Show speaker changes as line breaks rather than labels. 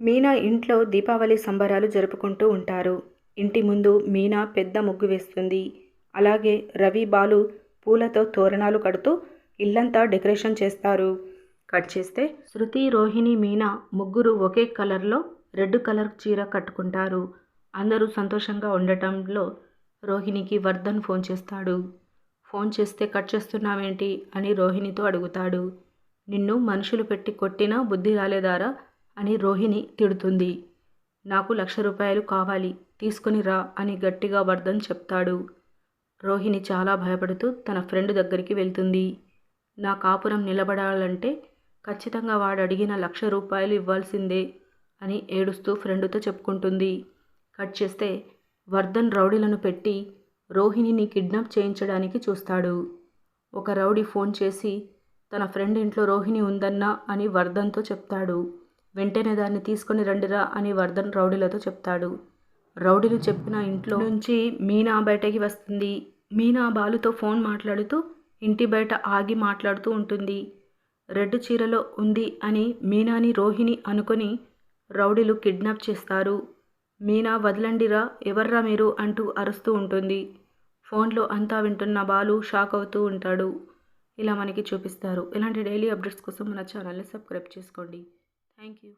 మీనా ఇంట్లో దీపావళి సంబరాలు జరుపుకుంటూ ఉంటారు. ఇంటి ముందు మీనా పెద్ద ముగ్గు వేస్తుంది. అలాగే రవి బాలు పూలతో తోరణాలు కడుతూ ఇల్లంతా డెకరేషన్ చేస్తారు. కట్ చేస్తే శృతి రోహిణి మీనా ముగ్గురు ఒకే కలర్లో రెడ్ కలర్ చీర కట్టుకుంటారు. అందరూ సంతోషంగా ఉండటంలో రోహిణికి వర్ధన్ ఫోన్ చేస్తాడు. ఫోన్ చేస్తే కట్ చేస్తున్నావేంటి అని రోహిణితో అడుగుతాడు. నిన్ను మనుషులు పెట్టి కొట్టినా బుద్ధి రాలేదారా? అని రోహిణి తిడుతుంది. నాకు లక్ష రూపాయలు కావాలి తీసుకుని రా అని గట్టిగా వర్ధన్ చెప్తాడు. రోహిణి చాలా భయపడుతూ తన ఫ్రెండ్ దగ్గరికి వెళ్తుంది. నా కాపురం నిలబడాలంటే ఖచ్చితంగా వాడు అడిగిన లక్ష రూపాయలు ఇవ్వాల్సిందే అని ఏడుస్తూ ఫ్రెండ్తో చెప్పుకుంటుంది. కట్ చేస్తే వర్ధన్ రౌడీలను పెట్టి రోహిణిని కిడ్నాప్ చేయించడానికి చూస్తాడు. ఒక రౌడీ ఫోన్ చేసి తన ఫ్రెండ్ ఇంట్లో రోహిణి ఉందన్నా అని వర్ధన్తో చెప్తాడు. వెంటనే దాన్ని తీసుకొని రండిరా అని వర్ధన్ రౌడీలతో చెప్తాడు. రౌడీలు చెప్పిన ఇంట్లో నుంచి మీనా బయటకి వస్తుంది. మీనా బాలుతో ఫోన్ మాట్లాడుతూ ఇంటి బయట ఆగి మాట్లాడుతూ ఉంటుంది. రెడ్ చీరలో ఉంది అని మీనాని రోహిణి అనుకొని రౌడీలు కిడ్నాప్ చేస్తారు. మీనా వదలండిరా ఎవర్రా మీరు అంటూ అరుస్తూ ఉంటుంది. ఫోన్లో అంతా వింటున్న బాలు షాక్ అవుతూ ఉంటాడు. ఇలా మనకి చూపిస్తారు. ఇలాంటి డైలీ అప్డేట్స్ కోసం మన ఛానల్ని సబ్స్క్రైబ్ చేసుకోండి. Thank you.